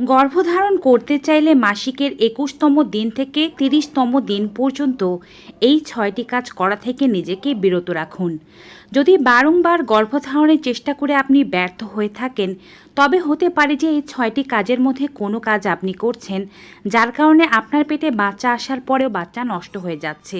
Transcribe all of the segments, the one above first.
গর্ভধারণ করতে চাইলে মাসিকের একুশতম দিন থেকে তিরিশতম দিন পর্যন্ত এই ছয়টি কাজ করা থেকে নিজেকে বিরত রাখুন। যদি বারংবার গর্ভধারণের চেষ্টা করে আপনি ব্যর্থ হয়ে থাকেন, তবে হতে পারে যে এই ছয়টি কাজের মধ্যে কোনো কাজ আপনি করছেন, যার কারণে আপনার পেটে বাচ্চা আসার পরেও বাচ্চা নষ্ট হয়ে যাচ্ছে।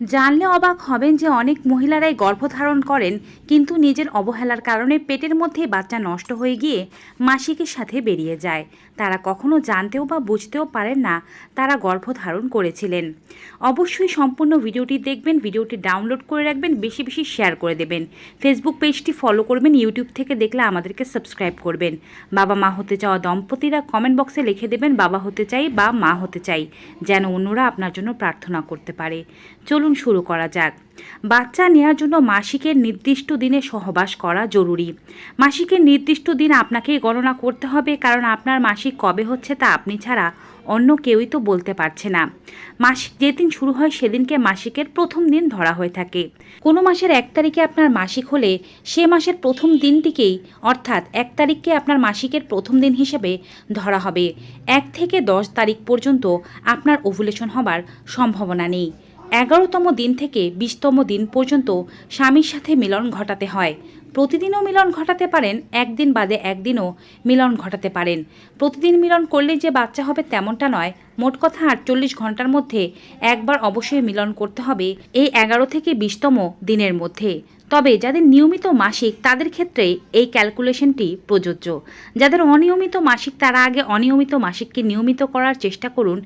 জানলে অবাক হবেন যে অনেক মহিলারাই গর্ভধারণ করেন, কিন্তু নিজের অবহেলার কারণে পেটের মধ্যে বাচ্চা নষ্ট হয়ে গিয়ে মাসিকের সাথে বেরিয়ে যায়। তারা কখনো জানতেও বা বুঝতেও পারেন না তারা গর্ভধারণ করেছিলেন। অবশ্যই সম্পূর্ণ ভিডিওটি দেখবেন, ভিডিওটি ডাউনলোড করে রাখবেন, বেশি বেশি শেয়ার করে দেবেন। ফেসবুক পেজটি ফলো করবেন ইউটিউব থেকে দেখলে আমাদেরকে সাবস্ক্রাইব করবেন। বাবা মা হতে চাওয়া দম্পতিরা কমেন্ট বক্সে লিখে দেবেন, বাবা হতে চাই বা মা হতে চাই, যেন অন্যরা আপনার জন্য প্রার্থনা করতে পারে। চলুন শুরু করা যাক। বাচ্চা নেওয়ার জন্য মাসিকের নির্দিষ্ট দিনে সহবাস করা জরুরি। মাসিকের নির্দিষ্ট দিন আপনাকেই গণনা করতে হবে, কারণ আপনার মাসিক কবে হচ্ছে তা আপনি ছাড়া অন্য কেউই তো বলতে পারছে না। মাসিক যেদিন শুরু হয় সেদিনকে মাসিকের প্রথম দিন ধরা হয়ে থাকে। কোনো মাসের এক তারিখে আপনার মাসিক হলে সে মাসের প্রথম দিনটিকেই, অর্থাৎ এক তারিখকে আপনার মাসিকের প্রথম দিন হিসেবে ধরা হবে। এক থেকে দশ তারিখ পর্যন্ত আপনার ওভুলেশন হবার সম্ভাবনা নেই। এগারোতম দিন থেকে বিশতম দিন পর্যন্ত স্বামীর সাথে মিলন ঘটাতে হয়। প্রতিদিনও মিলন ঘটাতে পারেন, একদিন বাদে একদিনও মিলন ঘটাতে পারেন। প্রতিদিন মিলন করলেই যে বাচ্চা হবে তেমনটা নয়। মোট কথা আটচল্লিশ ঘণ্টার মধ্যে একবার অবশ্যই মিলন করতে হবে এই এগারো থেকে বিশতম দিনের মধ্যে। তবে যাদের নিয়মিত মাসিক, তাদের ক্ষেত্রে এই ক্যালকুলেশনটি প্রযোজ্য। যাদের অনিয়মিত মাসিক, তারা আগে অনিয়মিত মাসিককে নিয়মিত করার চেষ্টা করুন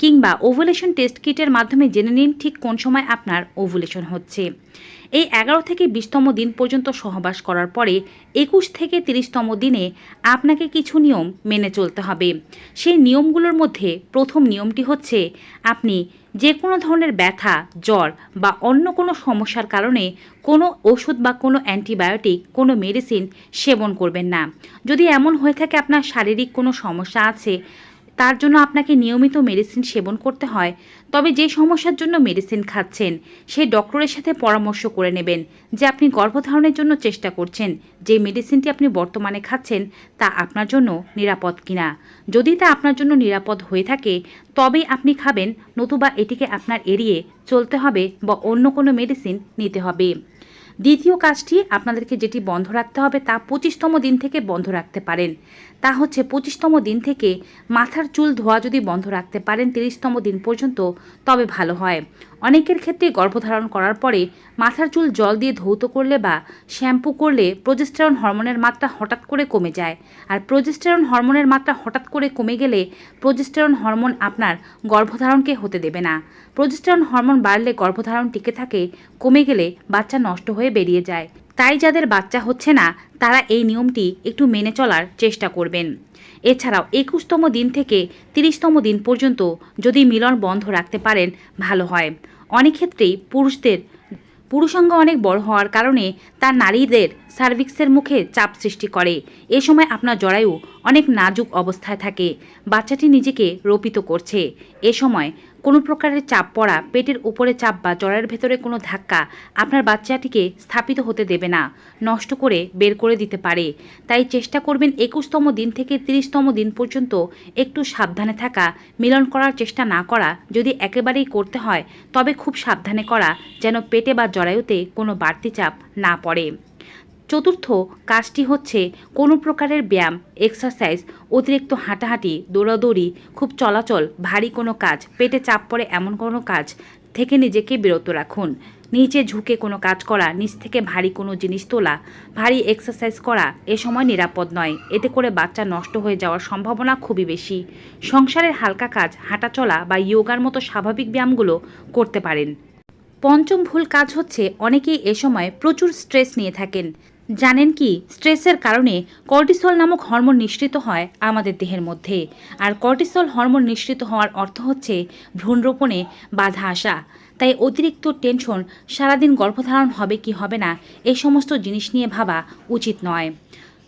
কিংবা ওভুলেশন টেস্ট কিটের মাধ্যমে জেনে নিন ঠিক কোন সময় আপনার ওভুলেশন হচ্ছে। এই এগারো থেকে বিশতম দিন পর্যন্ত সহবাস করার পরে একুশ থেকে তিরিশতম দিনে আপনাকে কিছু নিয়ম মেনে চলতে হবে। সেই নিয়মগুলোর মধ্যে প্রথম নিয়মটি হচ্ছে, আপনি যে কোনো ধরনের ব্যথা, জ্বর বা অন্য কোনো সমস্যার কারণে কোনো ওষুধ বা কোনো অ্যান্টিবায়োটিক, কোনো মেডিসিন সেবন করবেন না। যদি এমন হয়ে থাকে আপনার শারীরিক কোনো সমস্যা আছে তার জন্য আপনাকে নিয়মিত মেডিসিন সেবন করতে হয়। তবে যে সমস্যার জন্য মেডিসিন খাচ্ছেন সেই ডক্টরের সাথে পরামর্শ করে নেবেন যে আপনি গর্ভধারণের জন্য চেষ্টা করছেন, যে মেডিসিনটি আপনি বর্তমানে খাচ্ছেন, তা আপনার জন্য নিরাপদ কিনা। যদি তা আপনার জন্য নিরাপদ হয়ে থাকে তবেই আপনি খাবেন, নতুবা এটিকে আপনার এড়িয়ে চলতে হবে বা অন্য কোনো মেডিসিন নিতে হবে। দ্বিতীয় কাজটি আপনাদেরকে যেটি বন্ধ রাখতে হবে, তা পঁচিশতম দিন থেকে বন্ধ রাখতে পারেন। তা হচ্ছে পঁচিশতম দিন থেকে মাথার চুল ধোয়া যদি বন্ধ রাখতে পারেন তিরিশতম দিন পর্যন্ত, তবে ভালো হয়। অনেকের ক্ষেত্রে গর্ভধারণ করার পরে মাথার চুল জল দিয়ে ধৌত করলে বা শ্যাম্পু করলে প্রজেস্টেরন হরমোনের মাত্রা হঠাৎ করে কমে যায়। আর প্রজেস্টেরন হরমোনের মাত্রা হঠাৎ করে কমে গেলে প্রজেস্টেরন হরমোন আপনার গর্ভধারণকে হতে দেবে না। প্রজেস্টেরন হরমোন বাড়লে গর্ভধারণ টিকে থাকে, কমে গেলে বাচ্চা নষ্ট হয়ে বেরিয়ে যায়। তাই যাদের বাচ্চা হচ্ছে না, তারা এই নিয়মটি একটু মেনে চলার চেষ্টা করবেন। এছাড়াও একুশতম দিন থেকে তিরিশতম দিন পর্যন্ত যদি মিলন বন্ধ রাখতে পারেন, ভালো হয়। অনেক ক্ষেত্রেই পুরুষদের, পুরুষাঙ্গ অনেক বড় হওয়ার কারণে তার নারীদের সার্ভিক্সের মুখে চাপ সৃষ্টি করে। এ সময় আপনার জরায়ু অনেক নাজুক অবস্থায় থাকে। বাচ্চাটি নিজেকে রোপিত করছে। এ সময় কোনো প্রকারের চাপ পড়া, পেটের উপরে চাপ বা জরায়ের ভেতরে কোনো ধাক্কা আপনার বাচ্চাটিকে স্থাপিত হতে দেবে না, নষ্ট করে বের করে দিতে পারে। তাই চেষ্টা করবেন একুশতম দিন থেকে তিরিশতম দিন পর্যন্ত একটু সাবধানে থাকা, মিলন করার চেষ্টা না করা যদি একেবারেই করতে হয়, তবে খুব সাবধানে করা যেন পেটে বা জরায়ুতে কোনো বাড়তি চাপ না পড়ে। চতুর্থ কাজটি হচ্ছে কোনো প্রকারের ব্যায়াম এক্সারসাইজ অতিরিক্ত হাঁটাহাঁটি, দৌড়াদৌড়ি, খুব চলাচল, ভারী কোনো কাজ, পেটে চাপ পড়ে এমন কোনো কাজ থেকে নিজেকে বিরত রাখুন। নিচে ঝুঁকে কোনো কাজ করা, নিচ থেকে ভারী কোনো জিনিস তোলা, ভারী এক্সারসাইজ করা এ সময় নিরাপদ নয়। এতে করে বাচ্চা নষ্ট হয়ে যাওয়ার সম্ভাবনা খুবই বেশি। সংসারের হালকা কাজ, হাঁটা চলা বা ইয়োগার মতো স্বাভাবিক ব্যায়ামগুলো করতে পারেন। পঞ্চম ভুল কাজ হচ্ছে অনেকেই এ সময় প্রচুর স্ট্রেস নিয়ে থাকেন। জানেন কি, স্ট্রেসের কারণে কর্টিসল নামক হরমোন নিঃসৃত হয় আমাদের দেহের মধ্যে। আর কর্টিসল হরমোন নিঃসৃত হওয়ার অর্থ হচ্ছে ভ্রূণরোপণে বাধা আসা। তাই অতিরিক্ত টেনশন সারাদিন গর্ভধারণ হবে কি হবে না এই সমস্ত জিনিস নিয়ে ভাবা উচিত নয়।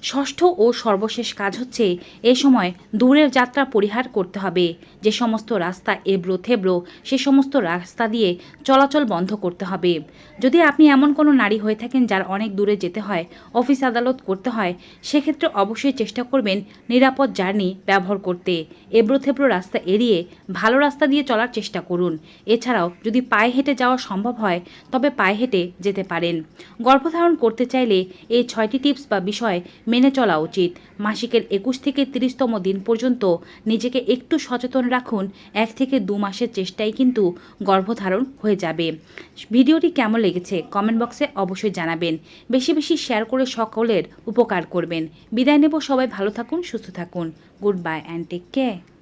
ষষ্ঠ ও সর্বশেষ কাজ হচ্ছে এ সময় দূরের যাত্রা পরিহার করতে হবে। যে সমস্ত রাস্তা এবড়ো থেবড়ো, সে সমস্ত রাস্তা দিয়ে চলাচল বন্ধ করতে হবে। যদি আপনি এমন কোনো নারী হয়ে থাকেন যার অনেক দূরে যেতে হয়, অফিস আদালত করতে হয়, সেক্ষেত্রে অবশ্যই চেষ্টা করবেন নিরাপদ জার্নি ব্যবহার করতে। এবড়ো থেবড়ো রাস্তা এড়িয়ে ভালো রাস্তা দিয়ে চলার চেষ্টা করুন। এছাড়াও যদি পায়ে হেঁটে যাওয়া সম্ভব হয়, তবে পায়ে হেঁটে যেতে পারেন। গর্ভধারণ করতে চাইলে এই ছয়টি টিপস বা বিষয় মেনে চলা উচিত। মাসিকের একুশ থেকে তিরিশতম দিন পর্যন্ত নিজেকে একটু সচেতন রাখুন, এক থেকে দু মাসের চেষ্টাই কিন্তু গর্ভধারণ হয়ে যাবে। ভিডিওটি কেমন লেগেছে কমেন্ট বক্সে অবশ্যই জানাবেন। বেশি বেশি শেয়ার করে সকলের উপকার করবেন। বিদায় নেব সবাই, ভালো থাকুন, সুস্থ থাকুন। Goodbye and take care.